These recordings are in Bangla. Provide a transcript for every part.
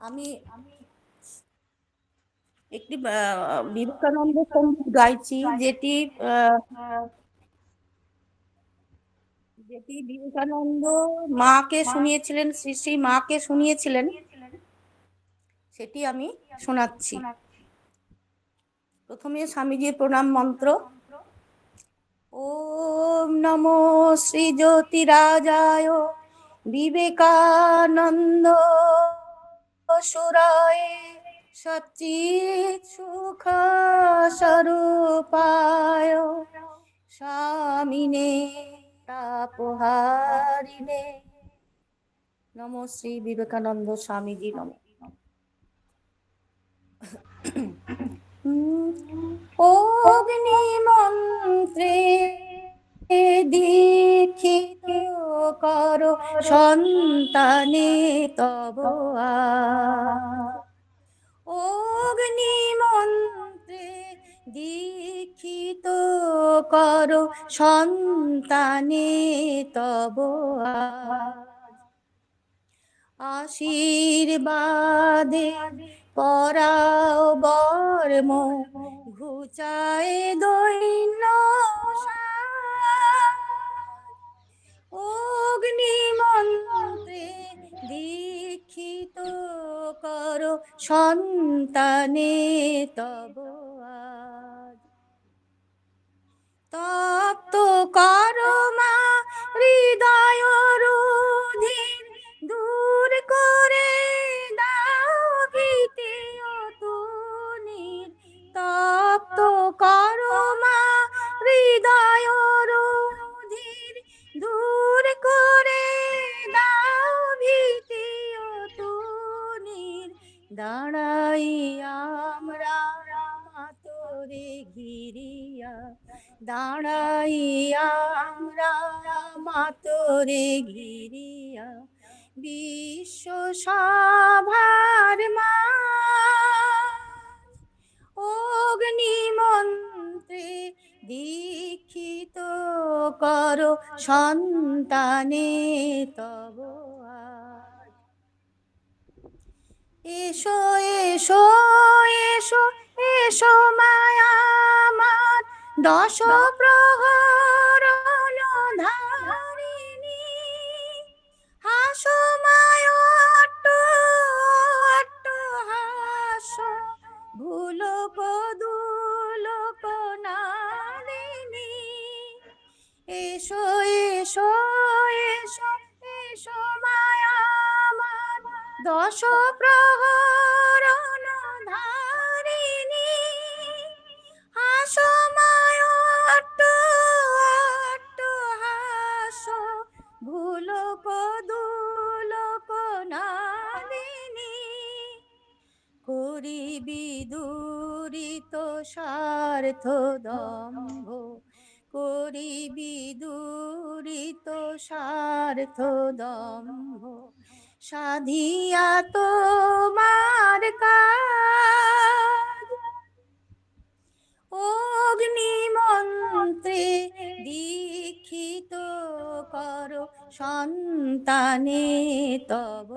আমি একটি বিবেকানন্দ সংগীত গাইছি যেটি যেটি বিবেকানন্দ মাকে শুনিয়েছিলেন শ্রী শ্রী মাকে শুনিয়েছিলেন। সেটি আমি শোনাচ্ছি। প্রথমে স্বামীজির প্রণাম মন্ত্র। ওম নমো শ্রী জ্যোতিরাজায় বিবেকানন্দ সুরায় সচিত সুখ স্বরূপায় স্বামিনে তাপহারিণে। নম শ্রী বিবেকানন্দ স্বামীজি নম। অগ্নি মন্ত্রে দীক্ষিত কর সন্তানে তব অগ্নি মন্ত্রে দীক্ষিত কর সন্তানে তব আশীর্বাদে পরাও বর্ম ঘুচায় দৈন্য কর সন্তানে তব তপ্ত কর মা হৃদয় রুধির দূর করে দাও তপ্ত কর মা হৃদয় দাঁড়াই আমরা তোরে ঘিরিয়া দাঁড়াইয়া আমরা মাতরে ঘিরিয়া বিশ্ব সভার মা অগ্নি মন্ত্রে দীক্ষিত কর সন্তানে তব এসো এসো এসো এসো মায়া আমার দশ প্রহর দশ প্রহর ধারিণী হাসো মায় হাসো। ভুলক দুলক করিবি দূরিত স্বার্থ দম্ভ। করিবি দূরিত স্বার্থ দম্ভ। সাধিয়া তোমার অগ্নি মন্ত্রে দীক্ষিত কর সন্তানে তব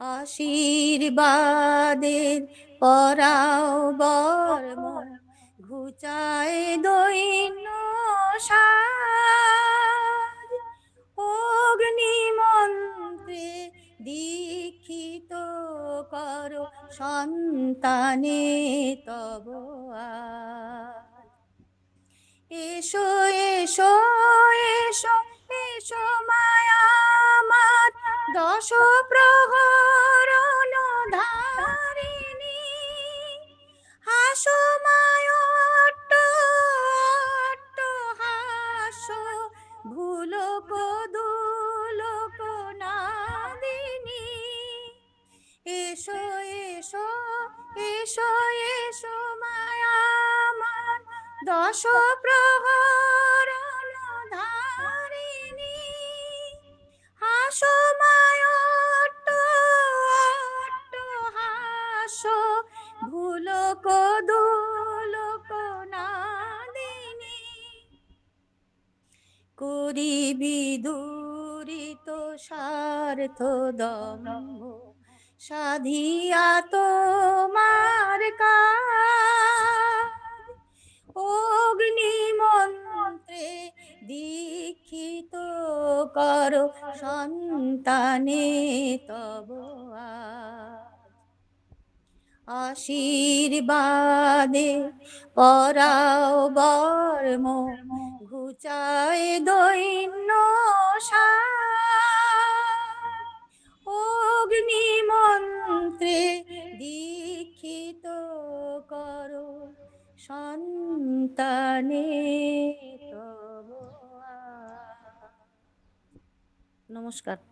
আশীর্বাদের পরাও বর্ম ঘুচায় দৈন্য সাজ। অগ্নি মন্ত্রে দীক্ষিত কর সন্তানে তব এসো এসো এসো এসো মায়া মাত দশ প্রহর এসো এসো মায়া আমার। দশ প্রহর ধারিণী হাসো মায় হাসো। ভুলক দুলক নাদিনী। করিবি দূরিত স্বার্থ দম্ভ। সাধিয়া তোমার অগ্নি মন্ত্রে দীক্ষিত কর সন্তানে তব আশীর্বাদে পরাও বর্ম ঘুচায় দৈন্য অগ্নি তব নমস্কার।